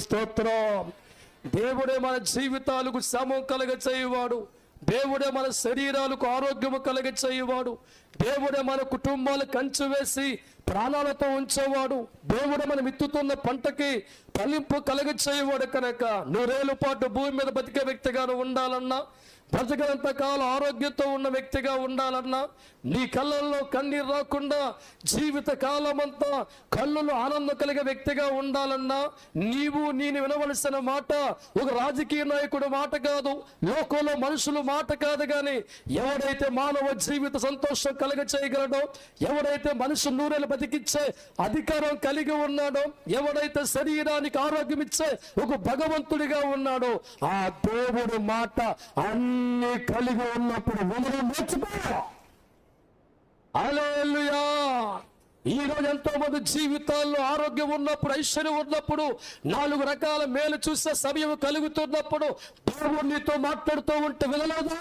స్తోత్రం. దేవుడే మన జీవితాలకు శ్రమం కలగ చేయువాడు. దేవుడే మన శరీరాలకు ఆరోగ్యము కలగ చేయువాడు. దేవుడే మన కుటుంబాలు కంచు వేసి ప్రాణాలతో ఉంచేవాడు దేవుడు మనం విత్తుతున్న పంటకి ఫలింపు కలగచేయవాడు కనుక నూరేళ్ళ పాటు భూమి మీద బతికే వ్యక్తిగా ఉండాలన్నా బ్రతకనంత కాలం ఆరోగ్యంతో ఉన్న వ్యక్తిగా ఉండాలన్నా నీ కళ్ళల్లో కన్నీరు రాకుండా జీవిత కాలమంతా కళ్ళలో ఆనందం కలిగే వ్యక్తిగా ఉండాలన్నా నీవు నేను వినవలసిన మాట ఒక రాజకీయ నాయకుడు మాట కాదు లోకంలో మనుషులు మాట కాదు కానీ ఎవడైతే మానవ జీవిత సంతోషం కలగ చేయగలడో ఎవడైతే మనిషి నూరెలు బ్రతికిచ్చే అధికారం కలిగి ఉన్నాడో ఎవడైతే శరీరానికి ఆరోగ్యం ఇచ్చే ఒక భగవంతుడిగా ఉన్నాడో ఆ దేవుడు మాట అన్ని కలిగి ఉన్నప్పుడు వినడం మర్చిపోయా. ఈ రోజు ఎంతో మంది జీవితాల్లో ఆరోగ్యం ఉన్నప్పుడు ఐశ్వర్యం ఉన్నప్పుడు నాలుగు రకాల మేలు చూసే సమయం కలుగుతున్నప్పుడు దేవుడు నీతో మాట్లాడుతూ ఉంటే వినలేదా?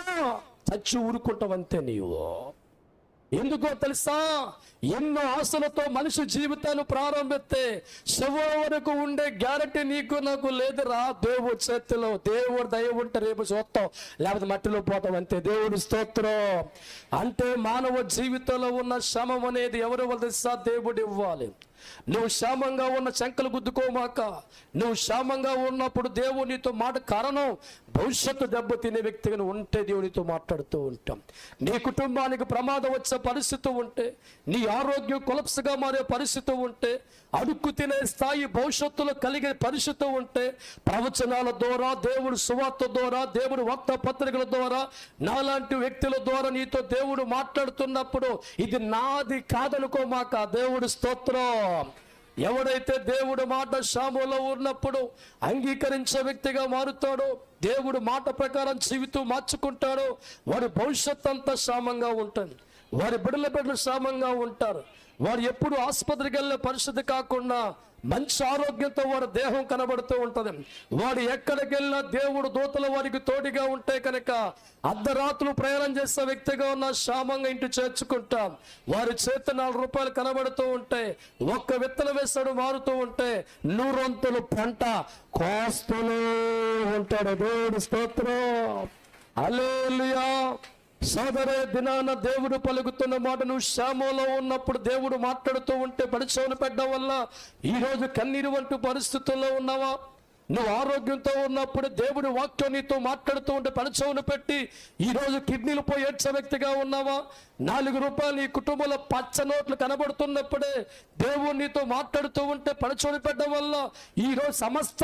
చచ్చి ఊరుకుంటావంతే నీవు. ఎందుకో తెలుసా? ఎన్నో ఆశలతో మనిషి జీవితాన్ని ప్రారంభిస్తే శవం వరకు ఉండే గ్యారంటీ నీకు నాకు లేదురా. దేవుడు చేతిలో దేవుడు దయ ఉంటే రేపు చూస్తాం. లేకపోతే మట్టిలో పోతాం అంతే. దేవుడు స్తోత్రం. అంటే మానవ జీవితంలో ఉన్న శ్రమం అనేది ఎవరు వల్ల తెలుసా? దేవుడు ఇవ్వాలి. నువ్వు క్షేమంగా ఉన్న శంకలు గుద్దుకోమాక నువ్వు క్షేమంగా ఉన్నప్పుడు దేవుడు నీతో మాట కారణం భవిష్యత్తు దెబ్బతినే వ్యక్తిగా ఉంటే దేవునితో మాట్లాడుతూ ఉంటాం. నీ కుటుంబానికి ప్రమాదం వచ్చే పరిస్థితి ఉంటే నీ ఆరోగ్యం కొలప్స్గా మారే పరిస్థితి ఉంటే అడుక్కు తినే స్థాయి భవిష్యత్తులో కలిగే పరిస్థితి ఉంటే ప్రవచనాల ద్వారా దేవుడు సువార్త ద్వారా దేవుడు వార్తా పత్రికల ద్వారా నాలాంటి వ్యక్తుల ద్వారా నీతో దేవుడు మాట్లాడుతున్నప్పుడు ఇది నాది కాదనుకోమాక దేవుడు స్తోత్రం. ఎవడైతే దేవుడు మాట శాములో ఉన్నప్పుడు అంగీకరించే వ్యక్తిగా మారుతాడో దేవుడు మాట ప్రకారం జీవితం మార్చుకుంటాడో వారి భవిష్యత్ అంతా క్షామంగా ఉంటుంది. వారి బిడ్డల బిడ్డలు క్షేమంగా ఉంటారు. వారు ఎప్పుడు ఆసుపత్రికి వెళ్ళే పరిస్థితి కాకుండా మంచి ఆరోగ్యంతో వారి దేహం కనబడుతూ ఉంటుంది. వారు ఎక్కడికి వెళ్ళినా దేవుడు దూతల వారికి తోడిగా ఉంటే కనుక అర్ధరాత్రులు ప్రయాణం చేసే వ్యక్తిగా ఉన్న క్షామంగా ఇంటి చేర్చుకుంటాం. వారి చేతి నాలుగు రూపాయలు కనబడుతూ ఉంటే ఒక్క విత్తనం వేస్తాడు మారుతూ ఉంటే నూరొంతులు పంట కోస్తూనే ఉంటాడు దేవుడు స్తోత్రం. అలేలుయా సోదరే దినాన దేవుడు పలుకుతున్న మాట నువ్వు శ్యామలో ఉన్నప్పుడు దేవుడు మాట్లాడుతూ ఉంటే పడిచోను పెట్టడం వల్ల ఈ రోజు కన్నీరు వంటి పరిస్థితుల్లో ఉన్నావా? నువ్వు ఆరోగ్యంతో ఉన్నప్పుడు దేవుడి వాక్యం నీతో మాట్లాడుతూ ఉంటే పడిచోను పెట్టి ఈ రోజు కిడ్నీలు పోయి ఏడ్చే వ్యక్తిగా ఉన్నావా? నాలుగు రూపాయలు నీ కుటుంబంలో పచ్చ నోట్లు కనబడుతున్నప్పుడే దేవుడు నీతో మాట్లాడుతూ ఉంటే పడిచోని పెట్టడం వల్ల ఈ రోజు సమస్త